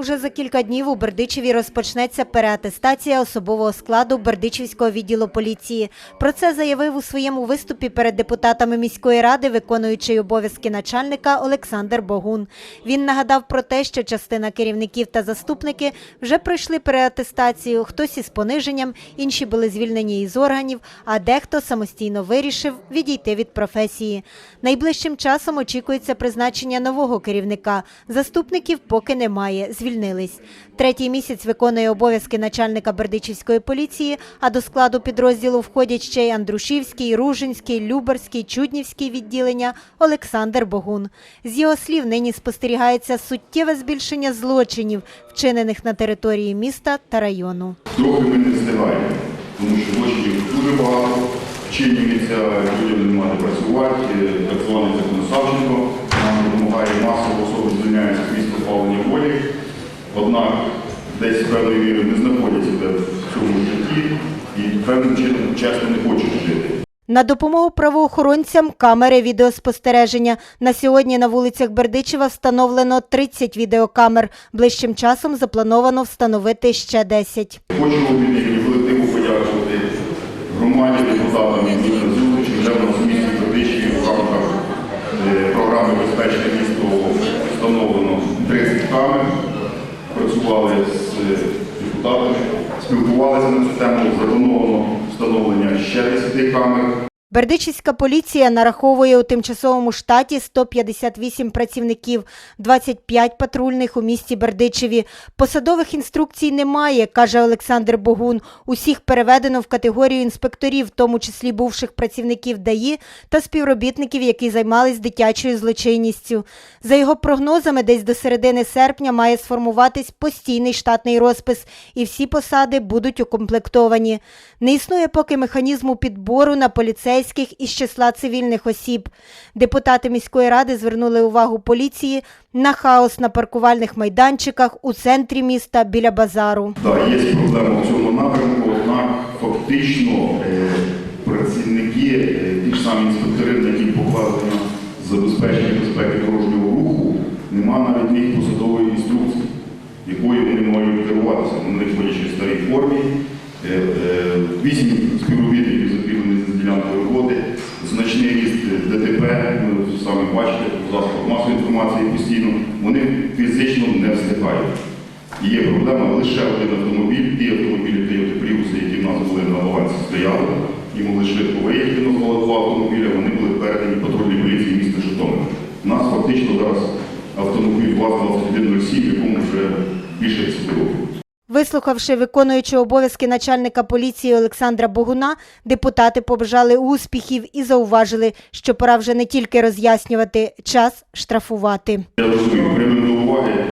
Уже за кілька днів у Бердичеві розпочнеться переатестація особового складу Бердичівського відділу поліції. Про це заявив у своєму виступі перед депутатами міської ради, виконуючий обов'язки начальника Олександр Богун. Він нагадав про те, що частина керівників та заступники вже пройшли переатестацію. Хтось із пониженням, інші були звільнені із органів, а дехто самостійно вирішив відійти від професії. Найближчим часом очікується призначення нового керівника. Заступників поки немає, звільнились. Третій місяць виконує обов'язки начальника Бердичівської поліції, а до складу підрозділу входять ще й Андрушівський, Ружинський, Любарський, Чуднівський відділення Олександр Богун. З його слів, нині спостерігається суттєве збільшення злочинів, вчинених на території міста та району. Трохи ми не встигаємо, тому що злочинів дуже багато, вчинюється, людям немає працювати, так званий закон однак десь певною мірою не знаходять себе в цьому житті і певним чином часто не хочуть жити. На допомогу правоохоронцям камери відеоспостереження. На сьогодні на вулицях Бердичева встановлено 30 відеокамер. Ближчим часом заплановано встановити ще 10. Хочу від колективу подякувати громаді депутатам, зустрічі вже в нас в місті Бердичеві в рамках е, програми Безпечне місто встановлено 30 камер. Працювали з е, депутатами, спілкувалися на цю тему, заплановано встановлення ще 10 камер. Бердичівська поліція нараховує у тимчасовому штаті 158 працівників, 25 патрульних у місті Бердичеві. Посадових інструкцій немає, каже Олександр Богун. Усіх переведено в категорію інспекторів, в тому числі бувших працівників ДАІ та співробітників, які займались дитячою злочинністю. За його прогнозами, десь до середини серпня має сформуватись постійний штатний розпис, і всі посади будуть укомплектовані. Не існує поки механізму підбору на поліцейських із числа цивільних осіб. Депутати міської ради звернули увагу поліції на хаос на паркувальних майданчиках у центрі міста біля базару. Так, є проблема в цьому напрямку, однак фактично е, працівники, е, ті ж самі інспектори, на які покладено забезпечення безпеки дорожнього руху, нема навіть них посадової інструкції, якою вони можуть керуватися. Вони ходять в старій формі, е, вісім співробітників самі бачите, в засобах масової інформації постійно, вони фізично не встигають. Є проблема лише один автомобіль, ті автомобілі Toyota Prius, які в нас були на балансі стояли, і могли швидко виїхати на два автомобіля, вони були передані патрульній поліції міста Житомир. У нас фактично зараз автомобіль ВАЗ-2107, якому вже більше 10 років. Вислухавши виконуючи обов'язки начальника поліції Олександра Богуна, депутати побажали успіхів і зауважили, що пора вже не тільки роз'яснювати час штрафувати. Я розумію, приймемо до уваги.